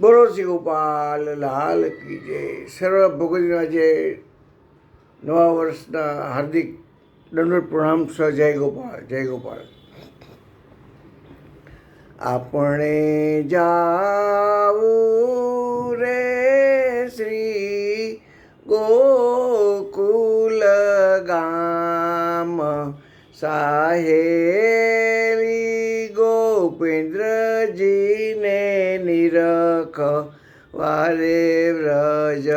બોલો શ્રી ગોપાલ, લાલ કી જય સર્વ ભગવતીના જે નવા વર્ષના હાર્દિક દંડોત પ્રણામ સ જય ગોપાલ જય ગોપાલ. આપણે જાવું રે શ્રી ગોકુલ ગામ સાહેલી ગોપેન્દ્રજીને નિરખ વારે વ્રજ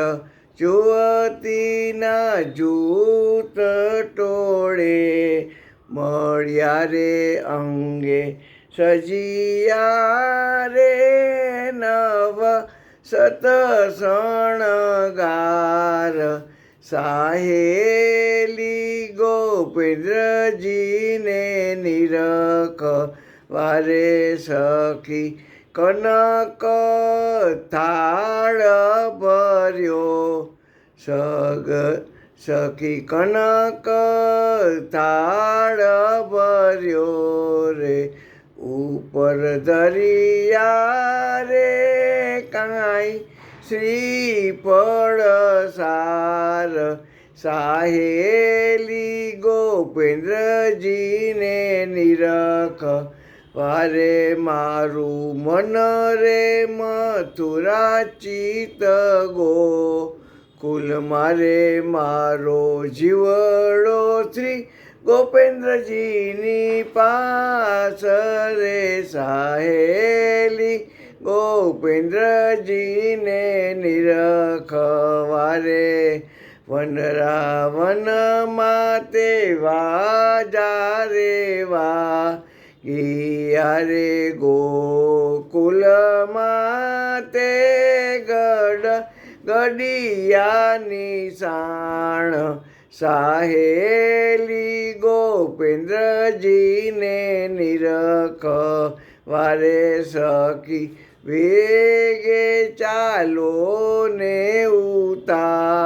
જુવતીના જૂત ટોળે મળ્યા રે અંગે. સજિયા રે નવ સતસણગાર સાહેલી ગોપેન્દ્રજીને નિરખ વારે સખી કનક થાળ ભર્યો. સગ સખી કનક થાળ ભર્યો રે. ઉપર દરિયા રે કાંઈ શ્રીફળ સાર. સાહેલી ગોપેન્દ્રજીને નિરખ વારે મારું મન રે મથુરા ચિત ગો. કુલ મારે મારો જીવડો શ્રી ગોપેન્દ્રજીની પાસ રે સાહેલી. ગોપેન્દ્રજીને નિરખવારે વનરાવન માતે વાજા રે વા. યારે ગોકુલ માતે ગડ ગડિયાની સાણ સાહેલી ગોપેન્દ્રજીને નિરખ વારે સખી વેગે ચાલો ને ઉતાવળારે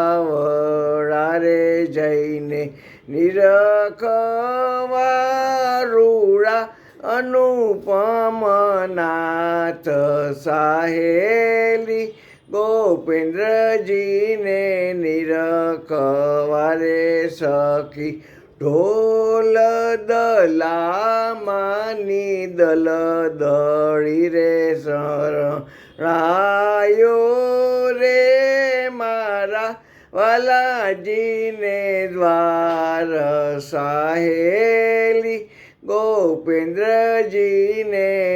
જઈને નિરખવારુડા અનુપમનાથ સાહેલી ગોપેન્દ્રજીને નિરખવારે સખી ઢોલ દલામાની દલ દળી રે શરણાયો રે મારા વાલાજીને દ્વાર સાહેલી ગોપેન્દ્રજીને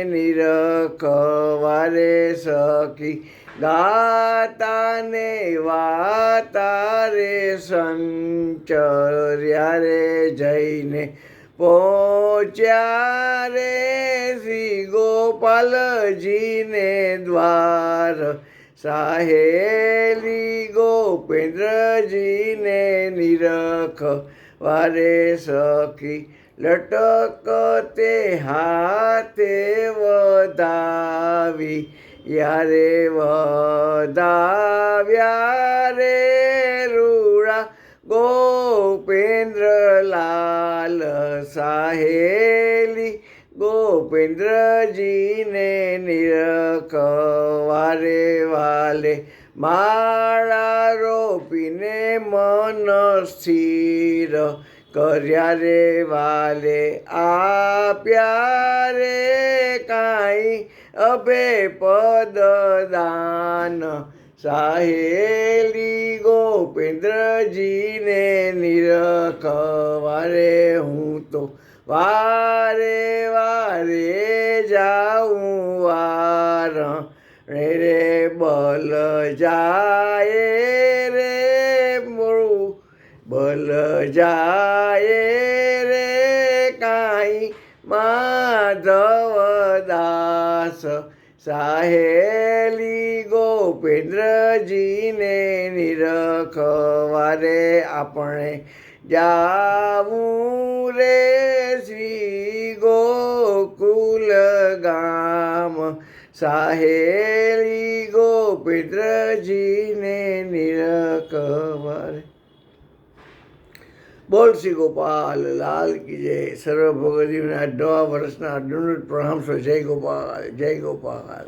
નિરખવારે સખી ગાતાને વાતારે સંચર્યા રે જઈને પહોંચ્યા રે શ્રી ગોપાલજીને દ્વાર સાહેલી ગોપેન્દ્રજીને નિરખ વારે સખી લટકતે હાથે વધાવી, યારે વધાવ્યા રે રૂડા ગોપેન્દ્રલાલ સાહેલી. ગોપેન્દ્રજીને નિરખવારે વાલે, માળા રોપીને મન સ્થિર કર્યા રે વાલે આપ્યા રે કાંઈ અભે પદ દાન સાહેલી ગોપેન્દ્રજીને નિરખવારે હું તો વારે વારે જાઉં વાર. રે બલ જાય રે બલ જાય રે કાંઈ માધવ દાસ સાહેલી ગોપેન્દ્રજીને નિરખવારે આપણે જાવું રે શ્રી ગોકુલ ગામ. સાહેલી ગોપેન્દ્રજીને નિરખવારે બોલ શ્રી ગોપાલ, લાલ કી જય સર્વ ભગવતીના નવા વર્ષના દંડ પ્રણામ જય ગોપાલ જય ગોપાલ.